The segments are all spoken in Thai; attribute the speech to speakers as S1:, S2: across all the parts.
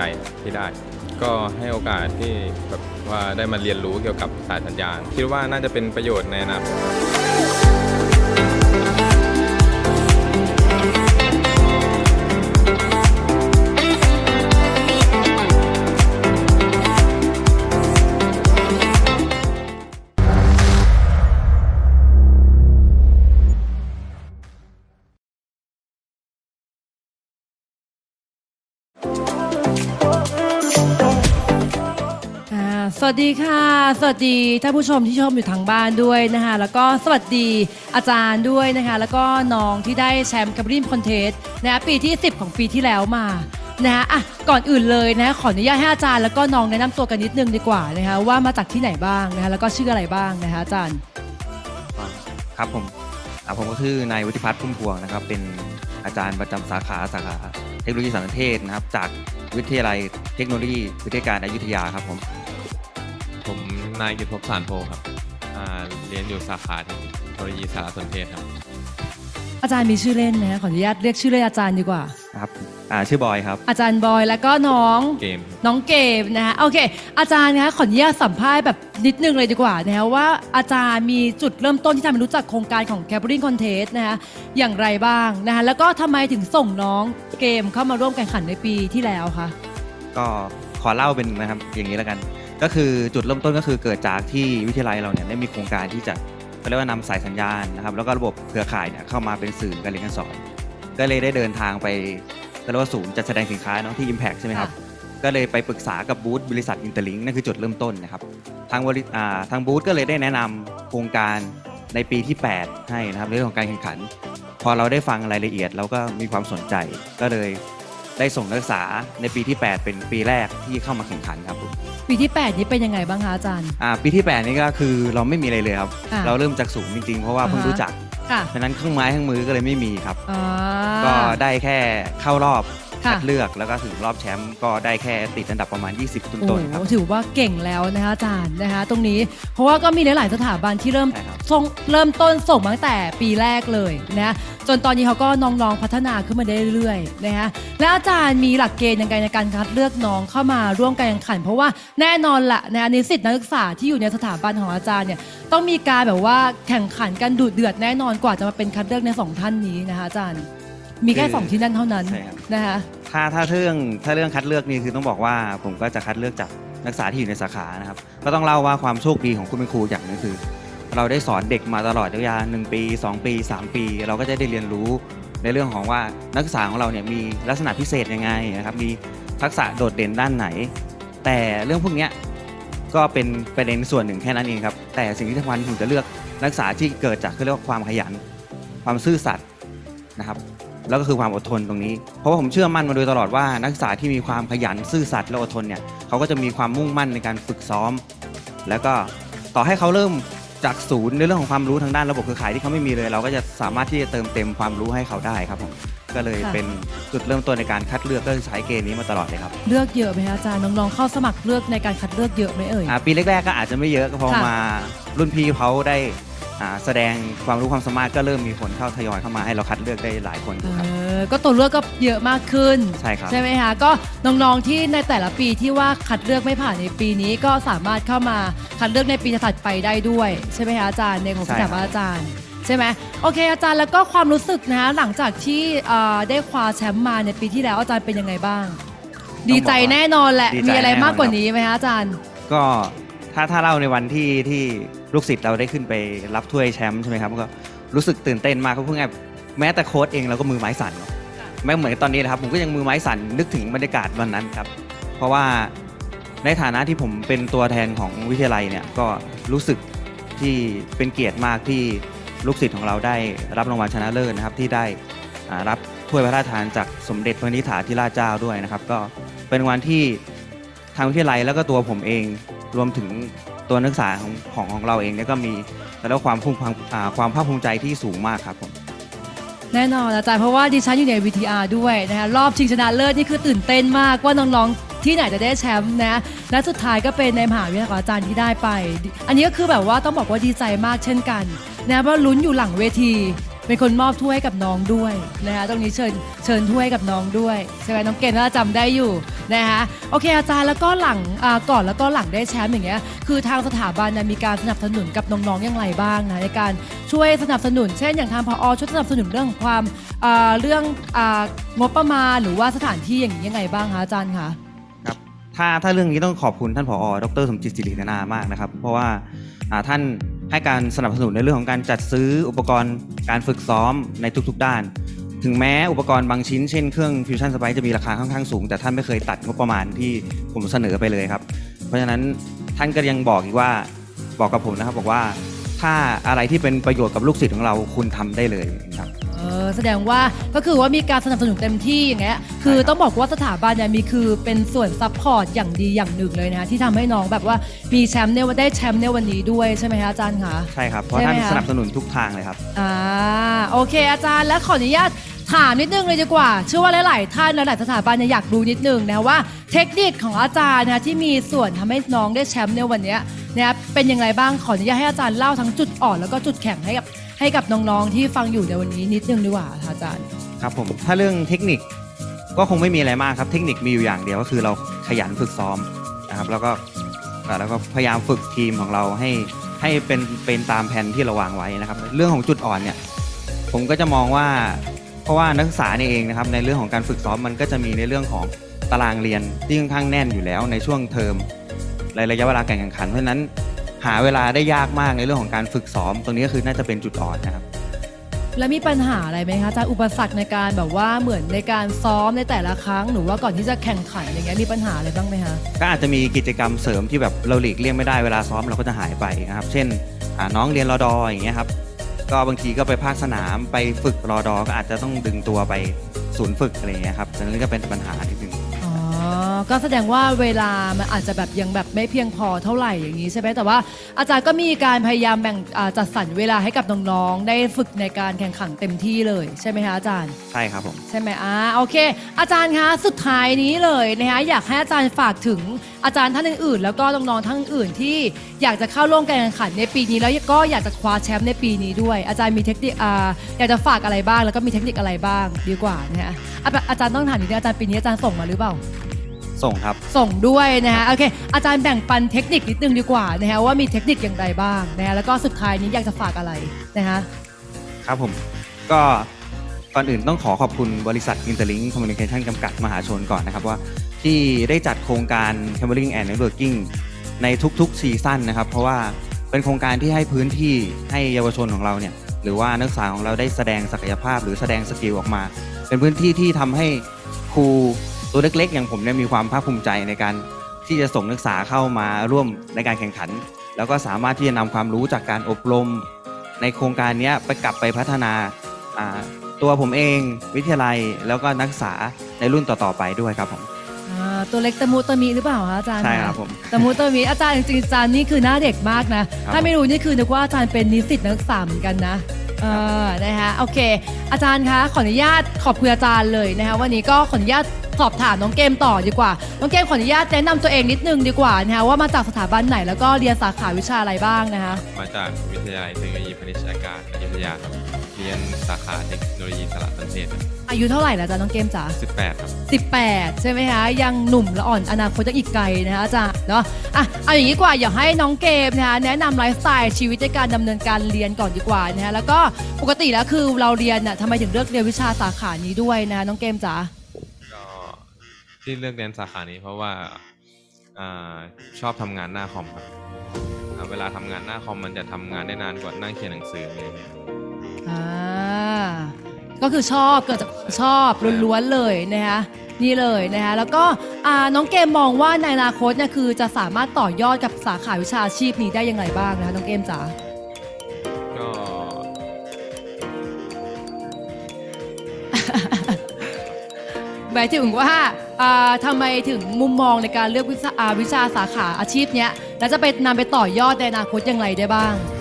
S1: ใจที่ได้ ก็ให้โอกาสที่แบบว่าได้มาเรียนรู้เกี่ยวกับสายสัญญาณ คิดว่าน่าจะเป็นประโยชน์ในอนาคต
S2: สวัสดีค่ะ สวัสดีท่านผู้ชมที่ชมอยู่ทางบ้านด้วยนะคะ แล้วก็สวัสดีอาจารย์ด้วยนะคะ แล้วก็น้องที่ได้แชมป์กับริมคอนเทสนะคะปีที่ 10 ของปีที่แล้วมานะคะอะก่อนอื่นเลยนะขออนุญาตให้อาจารย์แล้วก็น้องแนะนำตัวกันนิดนึงดีกว่านะคะว่ามาจากที่ไหนบ้างนะคะแล้วก็ชื่ออะไรบ้างนะคะอาจารย์
S3: ครับผมอ่าผมก็คือนายวุฒิพัฒน์พุ่มพวงนะครับ เป็นอาจารย์ประจำสาขาสาขาเทคโนโลยีสารสนเทศนะครับ จากวิทยาลัยเทคโนโลยีวิทยาการอายุธยาครับผม
S1: นายกิตภพสารโพครับอ่าเรียนอยู่สาขาเทคโนโลยีสารสนเทศครับ
S2: อาจารย์มีชื่อเล่นนะขออนุญาตเรียกชื่อเล่นอาจารย์ดีกว่า
S3: นะครับอ่าชื่อบอยครับ
S2: อาจารย์บอยแล้วก็น้อง
S1: เกม
S2: น้องเกมนะคะโอเค อาจารย์นะคะขออนุญาตสัมภาษณ์แบบนิดนึงเลยดีกว่านะคะว่าอาจารย์มีจุดเริ่มต้นที่ทำให้รู้จักโครงการของ c a p r i n g Contest นะคะอย่างไรบ้างนะคะแล้วก็ทำไมถึงส่งน้องเกมเข้ามาร่วมแข่งขันในปีที่แล้วคะ
S3: ก็ขอเล่าเป็นนะครับอย่างนี้แล้วกัน ก็คือจุดเริ่มต้นก็คือเกิดจากที่วิทยาลัยเราเนี่ยได้มีโครงการที่จะเขาเรียกว่านำสายสัญญาณนะครับ แล้วก็ระบบเครือข่ายเนี่ยเข้ามาเป็นสื่อการเรียนการสอน ก็เลยได้เดินทางไปเขาเรียกว่าศูนย์จัดแสดงสินค้าเนาะที่ Impact ใช่ไหมครับ ก็เลยไปปรึกษากับบูธบริษัทอินเตอร์ลิงนั่นคือจุดเริ่มต้นนะครับทางบริอ่าทางบูธก็เลยได้แนะนำโครงการในปีที่ 8 ให้นะครับในเรื่องของการแข่งขัน พอเราได้ฟังรายละเอียดเราก็มีความสนใจ ก็เลยได้ส่งนักศึกษาในปีที่ 8 เป็นปีแรกที่เข้ามาแข่งขันครับผม
S2: ปีที่ 8 นี้เป็นยังไงบ้างคะอาจารย์
S3: อ่าปีที่ 8 นี่ก็คือเราไม่มีอะไรเลยครับ
S2: ค่ะ
S3: เราเริ่มจากศูนย์จริงๆ เพราะว่าเพิ่ง
S2: อ่าฮะ
S3: รู้จัก
S2: ค่ะ
S3: ฉะนั้นเครื่องไม้เครื่องมือก็เลยไม่มีครับ
S2: อ่า
S3: ก็ได้แค่เข้ารอบ
S2: ค่ะ
S3: คัดเลือกแล้วก็ถึงรอบแชมป์ก็ได้แค่ติดอันดับประมาณ 20 ต้
S2: โอ้
S3: นๆครับ
S2: โหถือว่าเก่งแล้วนะคะอาจารย์นะคะตรงนี้เพราะว่าก็มีหลายๆสถาบันที่เริ่ม
S3: ใช่ครับ
S2: ส่งเริ่มต้นส่งมาตั้งแต่ปีแรกเลยนะจนตอนนี้เขาก็น้องๆพัฒนาขึ้นมาได้เรื่อยๆนะคะแล้วอาจารย์มีหลักเกณฑ์ยังไงในการคัดเลือกน้องเข้ามาร่วมการแข่งขัน เพราะว่าแน่นอนละนะนิสิตนักศึกษาที่อยู่ในสถาบันของอาจารย์เนี่ยต้องมีการแบบว่าแข่งขันกันดุเดือดแน่นอนกว่าจะมาเป็นคัดเลือกในสองท่านนี้นะคะอาจารย์ มีแค่
S3: คือ
S2: สองที่นั่นเท่านั้น
S3: ใช่ครับ
S2: นะคะ
S3: ถ้าถ้าเรื่องถ้าเรื่องคัดเลือกนี่คือต้องบอกว่าผมก็จะคัดเลือกจากนักศึกษาที่อยู่ในสาขานะครับ ก็ต้องเล่าว่าความโชคดีของคุณเป็นครูอย่างหนึงคือ เราได้สอนเด็กมาตลอดระยะเวลาหนึ่งปี 2 ปี 3 ปี เราก็จะได้เรียนรู้ในเรื่องของว่านักศึกษาของเราเนี่ยมีลักษณะพิเศษยังไงนะครับมีทักษะโดดเด่นด้านไหน แต่เรื่องพวกเนี้ยก็เป็นประเด็นส่วนหนึ่งแค่นั้นเองครับแต่สิ่งที่สำคัญผมจะเลือกนักศึกษาที่เกิดจากเขาเรียกว่าความขยัน ความซื่อสัตย์นะครับ แล้วก็คือความอดทนตรงนี้ เพราะว่าผมเชื่อมั่นมาโดยตลอดว่านักศึกษาที่มีความขยันซื่อสัตย์และอดทนเนี่ยเขาก็จะมีความมุ่งมั่นในการฝึกซ้อม แล้วก็ต่อให้เขาเริ่มจากศูนย์ในเรื่องของความรู้ทางด้านระบบเครือข่ายที่เขาไม่มีเลย เราก็จะสามารถที่จะเติมเต็มความรู้ให้เขาได้ครับผมก็เลย
S2: ค่ะ
S3: เป็นจุดเริ่มต้นในการคัดเลือกก็คือใช้เกณฑ์นี้มาตลอดเลยครับ
S2: เลือกเยอะไหมคะอาจารย์น้องๆเข้าสมัครเลือกในการคัดเลือกเยอะไหมเอ่ย
S3: อ่าปีแรกๆก็อาจจะไม่เยอะก็พอ
S2: ค่ะ
S3: มารุ่นพี่เขาได้ อ่าแสดงความรู้ความสามารถก็เริ่มมีคนเข้าทยอยเข้ามาให้เราคัดเลือกได้หลายคน
S2: เอ
S3: ครับ
S2: อก็ตัวเลือกก็เยอะมากขึ้น
S3: ใช่ครับ
S2: ใช่ไหมคะก็น้องๆที่ในแต่ละปีที่ว่าคัดเลือกไม่ผ่านในปีนี้ก็สามารถเข้ามาคัดเลือกในปีถัดไปได้ด้วย ใช่ไหมคะอาจารย์ในของสถาบันอาจารย์ ใช่ไหมโอเคอาจารย์แล้วก็ความรู้สึกนะคะหลังจากที่เอ่อได้คว้าแชมป์มาในปีที่แล้วอาจารย์เป็นยังไงบ้าง ดีใจแน่นอนแหละ
S3: ดีใจ
S2: มีอะไร
S3: แน่นอน
S2: มากกว่านี้ไหมคะอาจารย์
S3: ก็ ถ้าถ้าเล่าในวันที่ที่ลูกศิษย์เราได้ขึ้นไปรับถ้วยแชมป์ใช่ไหมครับก็รู้สึกตื่นเต้นมากเพราะเพิ่งไงแม้แต่โค้ชเองเราก็มือไม้สั่นแม้เหมือนตอนนี้นะครับผมก็ยังมือไม้สั่นนึกถึงบรรยากาศวันนั้นครับ เพราะว่าในฐานะที่ผมเป็นตัวแทนของวิทยาลัยเนี่ยก็รู้สึกที่เป็นเกียรติมากที่ลูกศิษย์ของเราได้รับรางวัลชนะเลิศนะครับที่ได้อ่ารับถ้วยพระราชทานจากสมเด็จพระนิธิถาธิราชเจ้าด้วยนะครับ ก็เป็นรางวัลที่ทางวิทยาลัยแล้วก็ตัวผมเอง รวมถึงตัวนักศึกษาของของของเราเองเนี่ยก็มีแล้วความภูมิความอ่าความภาคภูมิใจที่สูงมากครับผม
S2: แน่นอนอาจารย์เพราะว่าดิฉันอยู่ใน VTR ด้วยนะคะรอบชิงชนะเลิศนี่คือตื่นเต้นมากว่าน้องๆที่ไหนจะได้แชมป์นะและสุดท้ายก็เป็นในมหาวิทยาลัยของอาจารย์ที่ได้ไป อันนี้ก็คือแบบว่าต้องบอกว่าดีใจมากเช่นกันนะเพราะลุ้นอยู่หลังเวที เป็นคนมอบถ้วยให้กับน้องด้วยนะคะตรงนี้เชิญเชิญถ้วยกับน้องด้วยใช่ไหมน้องเกณฑ์น่าจะจำได้อยู่ นะคะโอเคอาจารย์แล้วก็หลังอ่าก่อนแล้วก็หลังได้แชมป์อย่างเงี้ยคือทางสถาบันมีการสนับสนุนกับน้องๆอย่างไรบ้างนะในการช่วยสนับสนุน เช่นอย่างทางพอช่วยสนับสนุนเรื่องของความอ่าเรื่องอ่างบประมาณหรือว่าสถานที่อย่างนี้ยังไงบ้างคะอาจารย์คะ
S3: ครับถ้าถ้าเรื่องนี้ต้องขอบคุณท่านผอ ดรสมจิตสิรินามากนะครับ เพราะว่าอ่าท่านให้การสนับสนุนในเรื่องของการจัดซื้ออุปกรณ์การฝึกซ้อมในทุกๆด้าน ถึงแม้อุปกรณ์บางชิ้นเช่นเครื่อง Fusion Sprite จะมีราคาค่อนข้างสูง แต่ท่านไม่เคยตัดงบประมาณที่ผมเสนอไปเลยครับ เพราะฉะนั้นท่านก็ยังบอกอีกว่าบอกกับผมนะครับบอกว่าถ้าอะไรที่เป็นประโยชน์กับลูกศิษย์ของเราคุณทำได้เลยครับ
S2: เออแสดงว่าก็คือว่ามีการสนับสนุนเต็มที่อย่างเงี้ยคือ
S3: ใช่ครับ
S2: ต้องบอกว่าสถาบันเนี่ยมีคือเป็นส่วนซัพพอร์ตอย่างดีอย่างหนึ่งเลยนะคะที่ทำให้น้องแบบว่ามีแชมป์ในวันได้แชมป์ในวันนี้ด้วยใช่ไหมคะอาจารย์คะ
S3: ใช่ครับเพราะ
S2: ใช่ไหม
S3: ท่าน
S2: คะ
S3: สนับสนุนทุกทางเลยครับ
S2: อ่าโอเคอาจารย์และขออนุญาต ถามนิดนึงเลยดีกว่า เชื่อว่าหลายๆท่านและหลายสถาบันเนี่ยอยากรู้นิดนึงนะว่าเทคนิคของอาจารย์นะที่มีส่วนทำให้น้องได้แชมป์ในวันเนี้ยนะเป็นยังไงบ้างขออนุญาตให้อาจารย์เล่าทั้งจุดอ่อนแล้วก็จุดแข็งให้กับให้กับน้องๆที่ฟังอยู่ในวันนี้นิดนึงดีกว่าค่ะอาจารย์
S3: ครับผมถ้าเรื่องเทคนิคก็คงไม่มีอะไรมากครับ เทคนิคมีอยู่อย่างเดียวก็คือเราขยันฝึกซ้อมนะครับ แล้วก็แล้วก็พยายามฝึกทีมของเราให้ให้เป็นเป็นตามแผนที่เราวางไว้นะครับ เรื่องของจุดอ่อนเนี่ย ผมก็จะมองว่า ราะว่านักศึกษาเนี่ยเองนะครับในเรื่องของการฝึกซ้อมมันก็จะมีในเรื่องของตารางเรียนที่ค่อนข้างแน่นอยู่แล้วในช่วงเทอมในระยะเวลาการแข่งขัน เพราะฉะนั้นหาเวลาได้ยากมากในเรื่องของการฝึกซ้อม ตรงนี้ก็คือน่าจะเป็นจุดอ่อนนะครับ
S2: แล้วมีปัญหาอะไรไหมคะอาจารย์อุปสรรคในการแบบว่าเหมือนในการซ้อมในแต่ละครั้งหรือว่าก่อนที่จะแข่งขันอย่างเงี้ยมีปัญหาอะไรบ้างไหมคะ
S3: ก็อาจจะมีกิจกรรมเสริมที่แบบเราหลีกเลี่ยงไม่ได้เวลาซ้อมเราก็จะหายไปนะครับ เช่นอ่าน้องเรียนรอดออย่างเงี้ยครับ ก็บางทีก็ไปภาคสนามไปฝึกรอดอก็อาจจะต้องดึงตัวไปศูนย์ฝึกอะไรอย่างเงี้ยครับดังนั้นก็เป็นปัญหาที่หนึ่ง
S2: อ๋อ ก็แสดงว่าเวลามันอาจจะแบบยังแบบไม่เพียงพอเท่าไหร่อย่างนี้ใช่ไหมแต่ว่าอาจารย์ก็มีการพยายามแบ่งอ่าจัดสรรเวลาให้กับน้องๆ ได้ฝึกในการแข่งขันเต็มที่เลยใช่ไหมคะอาจารย์
S3: ใช่ครับผม
S2: ใช่ไหมอ่าโอเค อาจารย์คะสุดท้ายนี้เลยนะคะอยากให้อาจารย์ฝากถึงอาจารย์ท่านอื่นๆแล้วก็น้องๆท่านอื่นที่อยากจะเข้าร่วมการแข่งขันในปีนี้ แล้วก็อยากจะคว้าแชมป์ในปีนี้ด้วย อาจารย์มีเทคนิคอ่าอยากจะฝากอะไรบ้าง แล้วก็มีเทคนิคอะไรบ้างดีกว่านะฮะอะอาจารย์ต้องถามนิดนึงอาจารย์ปีนี้อาจารย์ส่งมาหรือเปล่า
S3: ส่งครับ
S2: ส่งด้วยนะฮะโอเค อาจารย์แบ่งปันเทคนิคนิดนึงดีกว่านะฮะว่ามีเทคนิคอย่างไรบ้างนะฮะแล้วก็สุดท้ายนี้อยากจะฝากอะไรนะฮะ
S3: ครับผมก็ก่อนอื่นต้องขอขอบคุณบริษัท Interlink Communication จำกัดมหาชนก่อนนะครับว่า ที่ได้จัดโครงการ Cameling and Networking ในทุกๆซีซั่นนะครับ เพราะว่าเป็นโครงการที่ให้พื้นที่ให้เยาวชนของเราเนี่ยหรือว่านักศึกษาของเราได้แสดงศักยภาพ หรือแสดงสกิลออกมา เป็นพื้นที่ที่ทำให้ครู ตัวเล็กๆ อย่างผมเนี่ยมีความภาคภูมิใจในการที่จะส่งนักศึกษาเข้ามาร่วมในการแข่งขัน แล้วก็สามารถที่จะนำความรู้จากการอบรม ในโครงการเนี้ยไปกลับไปพัฒนาอ่าตัวผมเอง วิทยาลัยแล้วก็นักศึกษาในรุ่นต่อๆไปด้วยครับผม
S2: อ่าตัวเล็กตะมุตะมีหรือเปล่าคะอาจารย์
S3: ใช่ครับผม
S2: ตะมุตะมีอาจารย์จริงๆอาจารย์นี่คือหน้าเด็กมากนะ
S3: ครับ
S2: ถ้าไม่รู้นี่คือนึกว่าอาจารย์เป็นนิสิตนักศึกษาเหมือนกันนะ เออนะคะโอเค อาจารย์คะขออนุญาตขอบคุณอาจารย์เลยนะคะวันนี้ก็ขออนุญาตสอบถามน้องเกมต่อดีกว่าน้องเกมขออนุญาตแนะนำตัวเองนิดนึงดีกว่านะคะว่ามาจากสถาบันไหนแล้วก็เรียนสาขาวิชาอะไรบ้างนะคะ
S1: มาจากวิทยาลัยเทคโนโลยีพาณิชยการอยุธยาครับ เรียนสาขาเทคโนโลยีสารสนเทศ
S2: อายุเท่าไหร่แล้วจ๊ะน้องเกมจ๋า
S1: 18 ครับ
S2: 18 ใช่ไหมคะ ยังหนุ่มและอ่อนอนาคตยังอีกไกลนะคะอาจารย์เนาะอะเอาอย่างนี้ดีกว่าอยากให้น้องเกมนะคะแนะนำไลฟ์สไตล์ชีวิตในการดำเนินการเรียนก่อนดีกว่านะคะแล้วก็ปกติแล้วคือเราเรียนน่ะทำไมถึงเลือกเรียนวิชาสาขานี้ด้วยนะคะน้องเกมจ๋า
S1: ก็ที่เลือกเรียนสาขานี้เพราะว่าอาชอบทำงานหน้าคอมครับอ่าเวลาทำงานหน้าคอมมันจะทำงานได้นานกว่านั่งเขียนหนังสืออะไรอย่างเงี้ย
S2: อ่าก็คือชอบเกิดจากชอบล้วนๆเลยนะคะนี่เลยนะคะแล้วก็อ่าน้องเกมมองว่าในอนาคตเนี่ยคือจะสามารถต่อยอดกับสาขาวิชาชีพนี้ได้ยังไงบ้างนะคะน้องเกมจ๋า
S1: ก็
S2: หมายถึงว่าอ่าทำไมถึงมุมมองในการเลือกวิชาอ่าวิชาสาขาอาชีพเนี้ยแล้วจะไปนำไปต่อยอดในอนาคตอย่างไรได้บ้าง
S1: ก็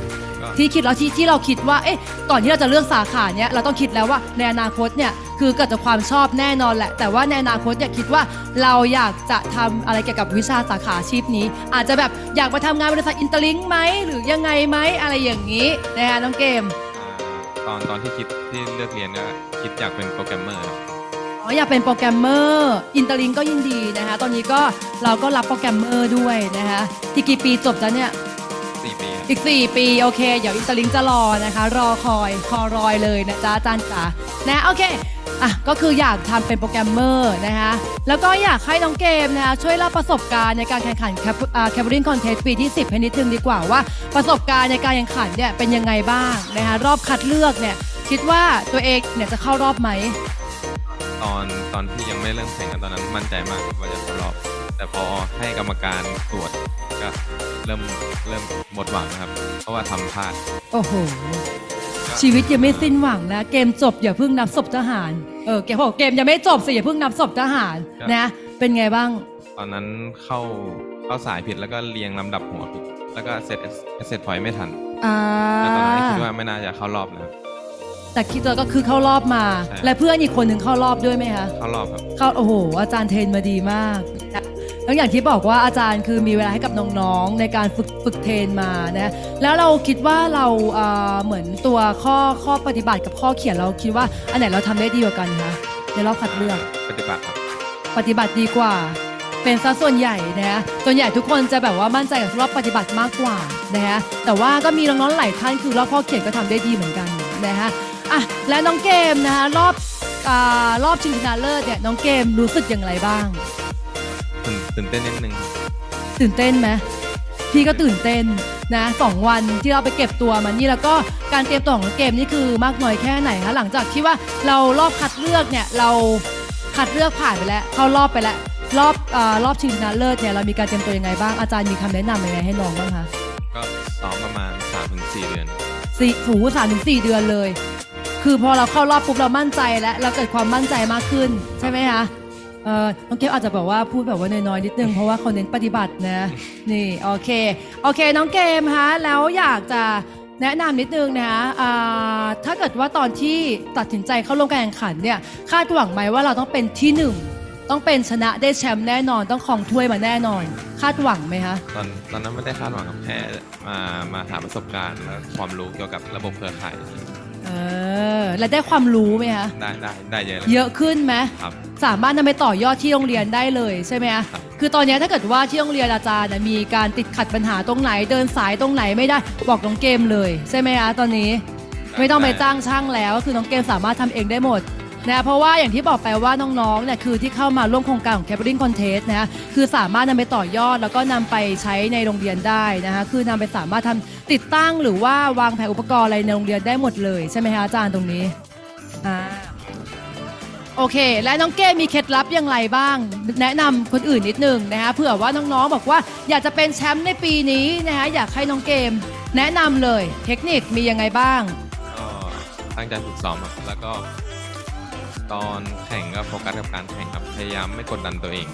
S2: ที่คิดแล้วที่ที่เราคิดว่า เอ๊ะ ก่อนที่เราจะเลือกสาขาเนี้ยเราต้องคิดแล้วว่าในอนาคตเนี่ยคือเกิดจากความชอบแน่นอนแหละ แต่ว่าในอนาคตเนี่ยคิดว่าเราอยากจะทำอะไรเกี่ยวกับวิชาสาขาอาชีพนี้ อาจจะแบบอยากมาทำงานบริษัทอินเตอร์ลิงไหมหรือยังไงไหมอะไรอย่างนี้นะคะน้องเกม
S1: อ่าตอนตอนที่คิดที่เลือกเรียนก็คิดอยากเป็นโปรแกรมเมอร์ครับ
S2: อ๋ออ๋ออยากเป็นโปรแกรมเมอร์อินเตอร์ลิงก็ยินดีนะคะตอนนี้ก็เราก็รับโปรแกรมเมอร์ด้วยนะคะอีกกี่ปีจบแล้วเนี่ย
S1: สี่ปีครับ
S2: อีก 4 ปีโอเค เดี๋ยวอินเตอร์ลิงจะรอนะคะ รอคอยคอรอยเลยนะจ๊ะอาจารย์จ๋านะโอเคอะก็คืออยากทำเป็นโปรแกรมเมอร์นะคะแล้วก็อยากให้น้องเกมนะคะช่วยเล่าประสบการณ์ในการแข่งขันแคปแคปริงคอนเทสปีที่ 10ให้นิดนึงดีกว่าว่าประสบการณ์ในการแข่งขันเนี่ยเป็นยังไงบ้างนะคะรอบคัดเลือกเนี่ยคิดว่าตัวเองเนี่ยจะเข้ารอบไหม
S1: ตอนตอนที่ยังไม่เริ่มแข่งกันตอนนั้นมั่นใจมากว่าจะเข้ารอบ แต่พอให้กรรมการตรวจ ก็เริ่มเริ่มหมดหวังนะครับ เพราะว่าทำพลาด
S2: โอ้โห ชีวิตยังไม่สิ้นหวังนะเกมจบอย่าเพิ่งนับศพทหารเออเกมบอกเกมยังไม่จบสิอย่าเพิ่งนับศพทหาร
S1: ครับ
S2: นะ เป็นไงบ้าง
S1: ตอนนั้นเข้าเข้าสายผิดแล้วก็เรียงลำดับหัวผิด แล้วก็เสร็จเสร็จพอยไม่ทัน
S2: อ่า
S1: แล้วตอนนั้นคิดว่าไม่น่าจะเข้ารอบนะครับ
S2: แต่คิดว่าก็คือเข้ารอบมา
S1: ใช่
S2: และเพื่อนอีกคนหนึ่งเข้ารอบด้วยไหมคะ
S1: เข้ารอบครับ
S2: เข้าโอ้โห อาจารย์เทรนมาดีมากนะ แล้วอย่างที่บอกว่าอาจารย์คือมีเวลาให้กับน้องๆในการฝึกฝึกเทรนมานะแล้วเราคิดว่าเราเอ่อเหมือนตัวข้อข้อปฏิบัติกับข้อเขียนเราคิดว่าอันไหนเราทำได้ดีกว่ากันคะในรอบคัดเลือก
S1: ปฏิบัติครับ
S2: ปฏิบัติดีกว่า เป็นซะส่วนใหญ่นะฮะส่วนใหญ่ทุกคนจะแบบว่ามั่นใจกับรอบปฏิบัติมากกว่านะฮะแต่ว่าก็มีน้องๆหลายท่านคือรอบข้อเขียนก็ทำได้ดีเหมือนกันนะฮะอะและน้องเกมนะคะรอบอ่ารอบชิงชนะเลิศเนี่ยน้องเกมรู้สึกอย่างไรบ้าง
S1: ตื่นตื่นเต้นนิดนึง
S2: ตื่นเต้นไหมพี่ก็ตื่นเต้นนะสองวันที่เราไปเก็บตัวมานี่แล้วก็การเตรียมตัวของน้องเกมนี่คือมากน้อยแค่ไหนคะหลังจากที่ว่าเรารอบคัดเลือกเนี่ยเราคัดเลือกผ่านไปแล้ว เข้ารอบไปแล้ว รอบอารอบชิงชนะเลิศเนี่ยเรามีการเตรียมตัวยังไงบ้างอาจารย์มีคำแนะนำยังไงให้น้องบ้างคะ
S1: ก็ซ้อมประมาณ3-4เดือน
S2: สี่หูสามถึงสี่เดือนเลย คือพอเราเข้ารอบปุ๊บเรามั่นใจแล้วเราเกิดความมั่นใจมากขึ้นใช่ไหมคะ เออน้องเกมอาจจะแบบว่าพูดแบบว่าน้อยๆนิดนึงเพราะว่าเขาเน้นปฏิบัตินะ นี่โอเคโอเค น้องเกมคะแล้วอยากจะแนะนำนิดนึงนะคะอ่าถ้าเกิดว่าตอนที่ตัดสินใจเข้าร่วมการแข่งขันเนี่ยคาดหวังไหมว่าเราต้องเป็นที่หนึ่งต้องเป็นชนะได้แชมป์แน่นอน ต้องครองถ้วยมาแน่นอน คาดหวังไหมคะ
S1: ตอนตอนนั้นไม่ได้คาดหวังครับแค่มามาหาประสบการณ์และความรู้เกี่ยวกับระบบเครือข่าย
S2: เออแล้วได้ความรู้ไหมคะ
S1: ได้ได้ได้เยอะเลย
S2: เยอะขึ้นไหม
S1: ครับ
S2: สามารถนำไปต่อยอดที่โรงเรียนได้เลยใช่ไหมคะ
S1: ครับ
S2: คือตอนนี้ถ้าเกิดว่าที่โรงเรียนอาจารย์น่ะมีการติดขัดปัญหาตรงไหน เดินสายตรงไหนไม่ได้บอกน้องเกมเลย ใช่ไหมคะตอนนี้ ไม่ต้องไปจ้างช่างแล้วคือน้องเกมสามารถทำเองได้หมด นะเพราะว่าอย่างที่บอกไปว่าน้องๆเนี่ยคือที่เข้ามาร่วมโครงการของ Capital Contest นะคะคือสามารถนำไปต่อยอด แล้วก็นำไปใช้ในโรงเรียนได้นะคะคือนำไปสามารถทำติดตั้งหรือว่าวางแผนอุปกรณ์อะไรในโรงเรียนได้หมดเลยใช่ไหมคะอาจารย์ตรงนี้อ่าโอเค และน้องเก้มีเคล็ดลับอย่างไรบ้าง แนะนำคนอื่นนิดนึงนะคะเผื่อว่าน้องๆบอกว่าอยากจะเป็นแชมป์ในปีนี้นะคะอยากให้น้องเกม แนะนำเลย เทคนิคมียังไงบ้าง
S1: ก็ตั้งใจฝึกซ้อมครับแล้วก็ ตอนแข่งก็โฟกัสกับการแข่งครับพยายามไม่กดดันตัวเอง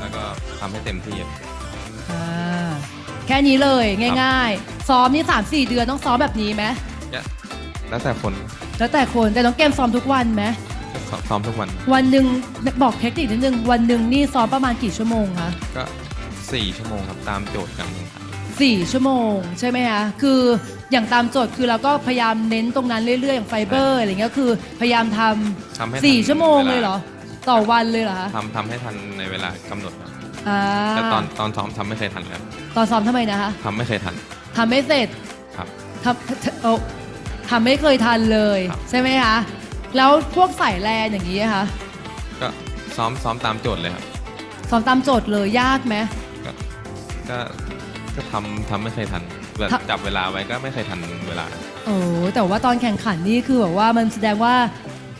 S1: แล้วก็ทำให้เต็มที่ครับ
S2: อ่าแค่นี้เลยง่าย ๆ ซ้อมนี่ 3 4 เดือนต้องซ้อมแบบนี้ไหม
S1: ก็แล้วแต่คน
S2: แล้วแต่คนแต่น้องเกมซ้อมทุกวันไหม
S1: ซ้อมซ้อมทุกวัน
S2: วันหนึ่งบอกเทคนิคนิดนึง วันหนึ่งนี่ซ้อมประมาณกี่ชั่วโมงคะ
S1: ก็สี่ชั่วโมงครับตามโจทย์การแข่งขัน
S2: สี่ชั่วโมง ใช่ไหมคะ คืออย่างตามโจทย์คือเราก็พยายามเน้นตรงนั้นเรื่อยๆ อย่างไฟเบอร์อะไรเงี้ยคือพยายามท
S1: ทำให้ำ
S2: สี่
S1: ทัน
S2: ชั่วโมงเลยเหรอ ต่อวันเลยเหรอคะ
S1: ทำทำให้ทันในเวลากำหนดครับ
S2: อ่า
S1: แต่ตอนตอนซ้อมทำไม่เคยทันเลยครับ
S2: ตอนซ้อมทำไมนะคะ
S1: ทำไม่เคยทัน
S2: ทำไม่เสร็จ
S1: ครับ
S2: ทำโอ้ทำไม่เคยทันเลย
S1: ครับ
S2: ใช่ไหมคะ แล้วพวกสายแลนอย่างนี้อะคะ
S1: ก็ซ้อมซ้อมตามโจทย์เลยครับ
S2: ซ้อมตามโจทย์เลยยากไหม
S1: ก็ก็ ก็ทำทำไม่เคยทันแบบ
S2: ทำ
S1: จับเวลาไว้ก็ไม่เคยทันเวลา
S2: โอ้แต่ว่าตอนแข่งขันนี่คือแบบว่ามันแสดงว่า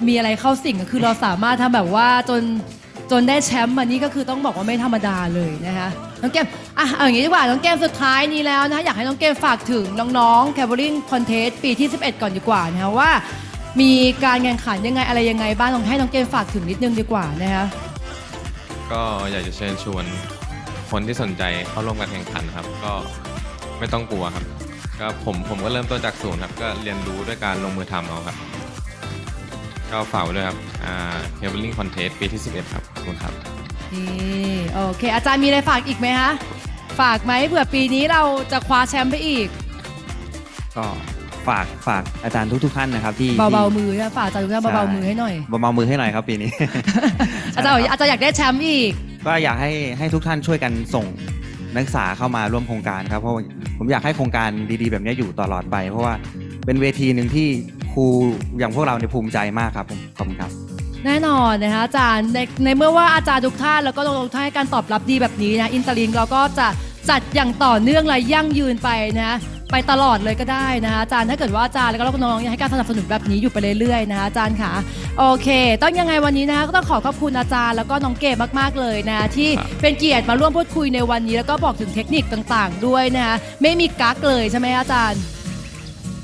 S2: มีอะไรเข้าสิ่งก็คือเราสามารถทำแบบว่าจนจนได้แชมป์มานี่ก็คือต้องบอกว่าไม่ธรรมดาเลยนะคะน้องแก้มอะเอาอย่างนี้ดีกว่าน้องแก้มสุดท้ายนี้แล้วนะคะอยากให้น้องแก้มฝากถึงน้องๆ c a v a l i n g Contest ปีที่ 11 ก่อนดีกว่านะคะว่า มีการแข่งขันยังไงอะไรยังไงบ้างลองให้น้องเกมฝากถึงนิดนึงดีกว่านะคะ
S1: ก็อยากจะเชิญชวน คนที่สนใจเข้าร่วมการแข่งขันครับ ก็ไม่ต้องกลัวครับ ก็ผมผมก็เริ่มต้นจากศูนย์ครับ ก็เรียนรู้ด้วยการลงมือทำเอาครับ ก็ฝากไว้ด้วยครับอ่า c a b l i n g Contest ปีที่ 11 ครับขอบคุณครับ
S2: นี่โอเค อาจารย์มีอะไรฝากอีกไหมคะฝากไหมเผื่อปีนี้เราจะคว้าแชมป์ไปอีก
S3: ก็ฝากฝากอาจารย์ทุกๆท่านนะครับที่
S2: เบา
S3: ที่
S2: ๆมือนะฝากอาจารย์ทุกท่านเบาๆมือให้หน่อย
S3: เบาๆมือให้หน่อยครับปีนี้
S2: อาจารย์บอกอาจารย์อยากได้แชมป์อีก
S3: ก็อยากให้ให้ทุกท่านช่วยกันส่งนักศึกษาเข้ามาร่วมโครงการครับเพราะว่าผมอยากให้โครงการดีๆ แบบนี้อยู่ตลอดไป เพราะว่าเป็นเวทีหนึ่งที่ครูอย่างพวกเราเนี่ยภูมิใจมากครับผมขอบคุณครับ
S2: แน่นอนนะคะอาจารย์ในในเมื่อว่าอาจารย์ทุกท่านแล้วก็น้องๆทุกท่านให้การตอบรับดีแบบนี้นะอินเตอร์ลิงเราก็จะจัดอย่างต่อเนื่องและยั่งยืนไปนะ ไปตลอดเลยก็ได้นะคะอาจารย์ถ้าเกิดว่าอาจารย์แล้วก็น้องๆยังให้การสนับสนุนแบบนี้อยู่ไปเรื่อยๆนะคะอาจารย์ค่ะโอเค ต้องยังไงวันนี้นะคะก็ต้องขอขอบคุณอาจารย์แล้วก็น้องเก๋มากๆเลยนะที่เป็นเกียรติมาร่วมพูดคุยในวันนี้ แล้วก็บอกถึงเทคนิคต่างๆ ด้วยนะคะไม่มีกักเลยใช่ไหมอาจารย์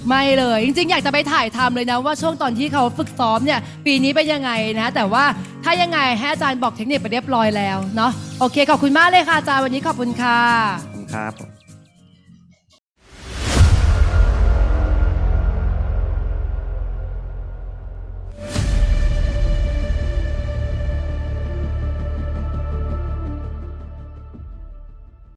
S2: ไม่เลย จริงๆ อยากจะไปถ่ายทำเลยนะว่าช่วงตอนที่เขาฝึกซ้อมเนี่ยปีนี้เป็นยังไงนะแต่ว่าถ้ายังไงให้อาจารย์บอกเทคนิคไปเรียบร้อยแล้วเนาะโอเคขอบคุณมากเลยค่ะอาจารย์วันนี้ขอบคุณค่ะ
S3: ครับ